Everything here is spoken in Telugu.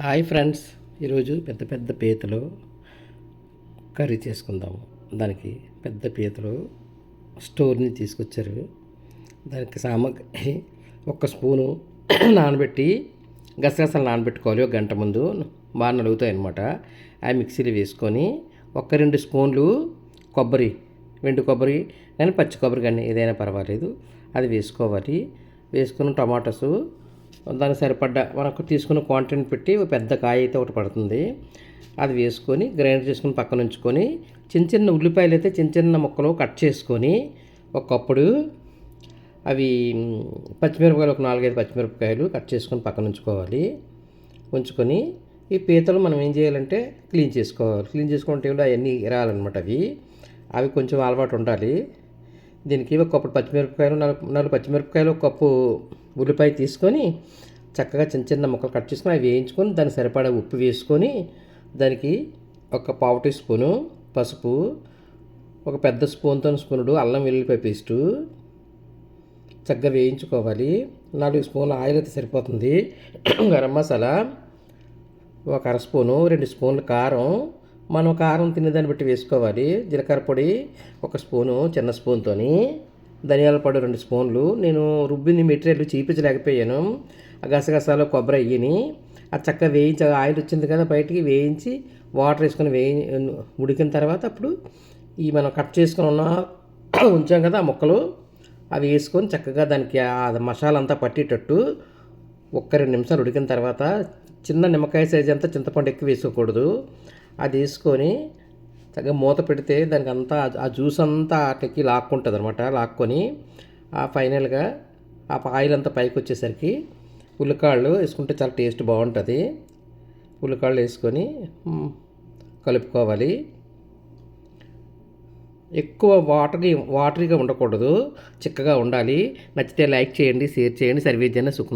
Hi friends. ఈరోజు పెద్ద పెద్ద పీతలు కర్రీ చేసుకుందాము. దానికి పెద్ద పీతలు స్టోర్ నుంచి తీసుకొచ్చారు. దానికి సామాగ్రి ఒక స్పూను నానబెట్టి గసగసాలు నానబెట్టుకోవాలి. ఒక గంట ముందు బాగా నలుగుతాయి అనమాట ఆ మిక్సీలో వేసుకొని ఒక రెండు స్పూన్లు కొబ్బరి వెండి కొబ్బరి కానీ పచ్చి కొబ్బరి కానీ ఏదైనా పర్వాలేదు. అది వేసుకోవాలి. వేసుకుని టమాటోస్ దానికి సరిపడ్డ మనకు తీసుకున్న క్వాంటిటీని పెట్టి ఒక పెద్ద కాయ అయితే ఒకటి పడుతుంది. అది వేసుకొని గ్రైండ్ చేసుకుని పక్కన ఉంచుకొని చిన్న చిన్న ఉల్లిపాయలు అయితే చిన్న చిన్న ముక్కలు కట్ చేసుకొని ఒకప్పుడు అవి పచ్చిమిరపకాయలు ఒక నాలుగైదు పచ్చిమిరపకాయలు కట్ చేసుకొని పక్కన ఉంచుకోవాలి. ఉంచుకొని ఈ పీతలు మనం ఏం చేయాలంటే క్లీన్ చేసుకోవాలి. క్లీన్ చేసుకుంటే అవన్నీ రాలన్నమాట అవి. అవి కొంచెం అలవాటు ఉండాలి. దీనికి ఒక కప్పు పచ్చిమిరపకాయలు నాలుగు నాలుగు పచ్చిమిరపకాయలు ఒక కప్పు ఉల్లిపాయ తీసుకొని చక్కగా చిన్న చిన్న ముక్కలు కట్ చేసుకొని అవి వేయించుకొని దానికి సరిపడా ఉప్పు వేసుకొని దానికి ఒక పావు టీ స్పూను పసుపు ఒక పెద్ద స్పూన్తో స్పూనుడు అల్లం వెల్లుల్లిపాయ పేస్టు చక్కగా వేయించుకోవాలి. నాలుగు స్పూన్ల ఆయిల్ అయితే సరిపోతుంది. గరం మసాలా ఒక అర స్పూను రెండు స్పూన్లు కారం. మనం కారం తినేదాన్ని బట్టి వేసుకోవాలి. జీలకర్ర పొడి ఒక స్పూను చిన్న స్పూన్తోని. ధనియాల పొడి రెండు స్పూన్లు. నేను రుబ్బిని మెటీరియల్ చీపించలేకపోయాను. గసగసాలు కొబ్బరి అయ్యని. అది చక్కగా వేయించి ఆయిల్ వచ్చింది కదా బయటికి వేయించి వాటర్ వేసుకొని వేయి ఉడికిన తర్వాత అప్పుడు ఈ మనం కట్ చేసుకుని ఉన్న ఉంచాం కదా ఆ ముక్కలు అవి వేసుకొని చక్కగా దానికి ఆ మసాలా అంతా పట్టేటట్టు ఒక్క రెండు నిమిషాలు ఉడికిన తర్వాత చిన్న నిమ్మకాయ సైజ్ అంతా చింతపండు ఎక్కువ వేసుకోకూడదు. అది వేసుకొని చక్కగా మూత పెడితే దానికి అంతా ఆ- జ్యూస్ అంతా వాటికి లాక్కుంటుంది అనమాట లాక్కొని ఆ ఫైనల్గా ఆ ఆయిల్ అంతా పైకి వచ్చేసరికి ఉల్లికాళ్ళు వేసుకుంటే చాలా టేస్ట్ బాగుంటుంది. ఉల్లికాళ్ళు వేసుకొని కలుపుకోవాలి. ఎక్కువ వాటరీ వాటరీగా ఉండకూడదు. చిక్కగా ఉండాలి. నచ్చితే లైక్ చేయండి షేర్ చేయండి. సర్వీస్ జన సుఖం